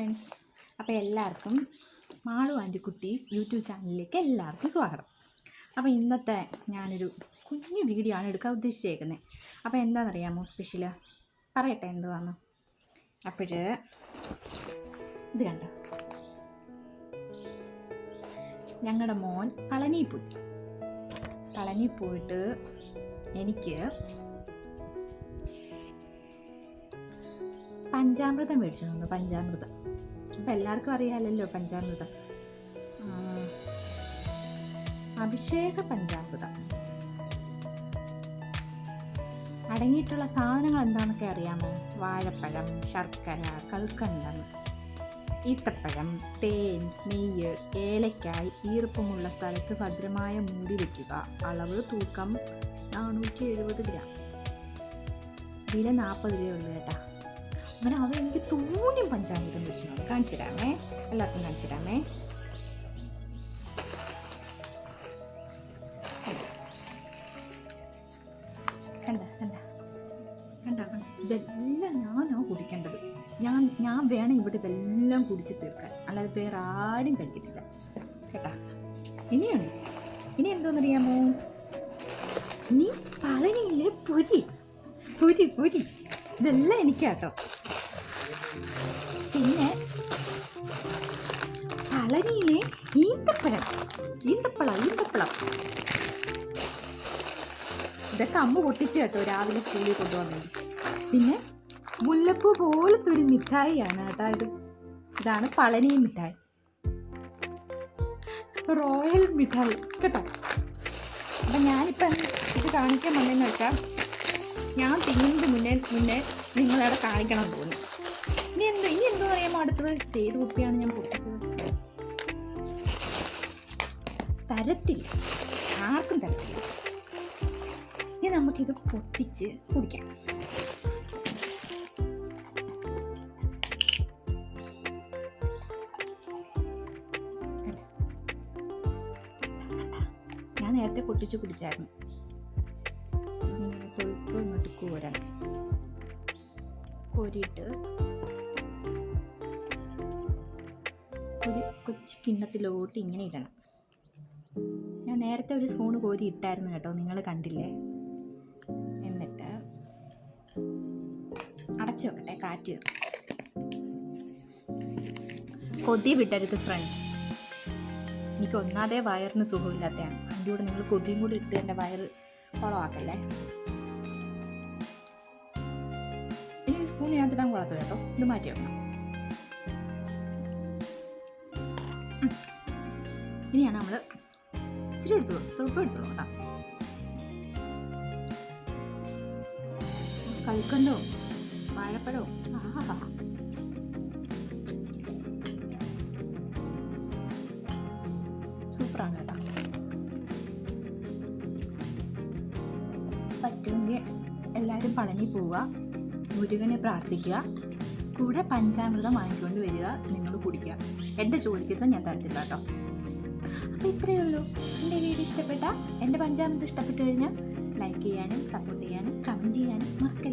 Friends അപ്പോൾ എല്ലാവർക്കും Malu and കുട്ടീസ് YouTube ചാനലിലേക്ക് എല്ലാവർക്കും സ്വാഗതം. അപ്പോൾ ഇന്നത്തെ ഞാനൊരു കുഞ്ഞു വീഡിയോ ആണ് എടുക്കാൻ ഉദ്ദേശിച്ചേക്കുന്നത് അപ്പോൾ എന്താണെന്നറിയാമോ സ്പെഷ്യൽ പറയട്ടെ എന്തുവാന്ന്. അപ്പോൾ ഇത് കണ്ടോ? ഞങ്ങളുടെ മോൻ കളനി പോയി കളനി പോയിട്ട് എനിക്ക് പഞ്ചാമൃതം മേടിച്ചു തന്നു പഞ്ചാമൃതം. അപ്പം എല്ലാവർക്കും അറിയാമല്ലോ പഞ്ചാമൃതം. അഭിഷേക പഞ്ചാമൃതം. അടങ്ങിയിട്ടുള്ള സാധനങ്ങൾ എന്താണെന്നൊക്കെ അറിയാമോ? വാഴപ്പഴം ശർക്കര കൽക്കണ്ടം ഈത്തപ്പഴം തേൻ നെയ്യ് ഏലക്കായ് ഈർപ്പമുള്ള സ്ഥലത്ത് ഭദ്രമായ മൂടി വയ്ക്കുക അളവ് തൂക്കം നാനൂറ്റി എഴുപത് ഗ്രാം. വില നാൽപ്പത് രൂപയുള്ളൂ കേട്ടാ. അങ്ങനെ അവ എനിക്ക് തോന്നിയും പഞ്ചാമൃതം വെച്ചിട്ടുണ്ട് കാണിച്ചു തരാമേ എല്ലാവർക്കും കാണിച്ചു തരാമേ ഇതെല്ലാം ഞാനാണ് കുടിക്കേണ്ടത്. ഞാൻ ഞാൻ വേണം ഇവിടെ ഇതെല്ലാം കുടിച്ച് തീർക്കാൻ. അല്ലാതെ വേറെ ആരും കഴിക്കത്തില്ല. കേട്ടാ? ഇനിയുണ്ട്. ഇനി എന്തോന്നറിയാമോ നീ പളനിയിലെ പൊരി. പൊരി പൊരി. ഇതെല്ലാം എനിക്കാട്ടോ. പിന്നെ പളനിയിലെ ഈന്തപ്പഴം. ഈന്തപ്പഴം ഈന്തപ്പഴം. ഇതൊക്കെ അമ്മ പൊട്ടിച്ച് കേട്ടോ രാവിലെ സ്കൂളിൽ കൊണ്ടുവന്നത്. പിന്നെ മുല്ലപ്പൂ പോലത്തെ ഒരു മിഠായിയാണ് കേട്ടോ ഇത്. ഇതാണ് പളനി മിഠായി. റോയൽ മിഠായി കേട്ടോ. അപ്പം ഞാനിപ്പം ഇത് കാണിക്കാൻ വന്നതെന്ന് വെച്ചാൽ ഞാൻ തിന്നുന്നതിന് മുന്നേ മുന്നേ നിങ്ങളവിടെ കാണിക്കണം എന്ന് തോന്നി ഇനി എന്തോ ഇനി എന്തോ അറിയാമോ അടുത്തത് ഏത് കുപ്പിയാണ് ഞാൻ പൊട്ടിച്ചത്. തരത്തില്ല. ആർക്കും തരത്തില്ല. ഇനി നമുക്കിത് പൊട്ടിച്ച് കുടിക്കാം. ഞാൻ നേരത്തെ പൊട്ടിച്ച് കുടിച്ചായിരുന്നു. സ്വൽപ്പം ഇങ്ങോട്ട് കോരണം കോരിയിട്ട് ഒരു കൊച്ചു കിണ്ണത്തിലോട്ട് ഇങ്ങനെ ഇടണം. ഞാൻ നേരത്തെ ഒരു സ്പൂൺ കോരി ഇട്ടായിരുന്നു കേട്ടോ നിങ്ങൾ കണ്ടില്ലേ? എന്നിട്ട് അടച്ചു വെക്കട്ടെ കാറ്റ് കൊതി വിടരുത് ഫ്രണ്ട്സ് എനിക്ക് ഒന്നാതെ വയറിന് സുഖമില്ലാത്തതാണ്. അതിന്റെ കൂടെ നിങ്ങൾ കൊതിയും കൂടി ഇട്ട് എന്റെ വയറ് ആക്കല്ലേ ഇനി സ്പൂൺ ഞാൻ തരാൻ കൊള്ളാത്ത കേട്ടോ. ഇത് മാറ്റി വെക്കണം. ഇനിയാണ് നമ്മൾ ഇച്ചിരി എടുത്തോളൂ സ്വല്പം എടുത്തോളൂ കേട്ടോ. കൽക്കണ്ടോ? വാഴപ്പഴോ? സൂപ്പറാണ് കേട്ടോ. പറ്റുമെങ്കിൽ എല്ലാവരും പളനി പോവുക മുരുകനെ പ്രാർത്ഥിക്കുക. കൂടെ പഞ്ചാമൃതം വാങ്ങിക്കൊണ്ട് വരിക നിങ്ങൾ കുടിക്കുക. എന്റെ ചോദിക്കുന്നത് ഞാൻ തരത്തില്ല കേട്ടോ. അപ്പോൾ ഇത്രയേ ഉള്ളൂ. എന്റെ വീഡിയോ ഇഷ്ടപ്പെട്ട എന്റെ പഞ്ചാമൃതം ഇഷ്ടപ്പെട്ടു കഴിഞ്ഞാൽ ലൈക്ക് ചെയ്യാനും സപ്പോർട്ട് ചെയ്യാനും കമന്റ് ചെയ്യാനും മറക്കല്ലേ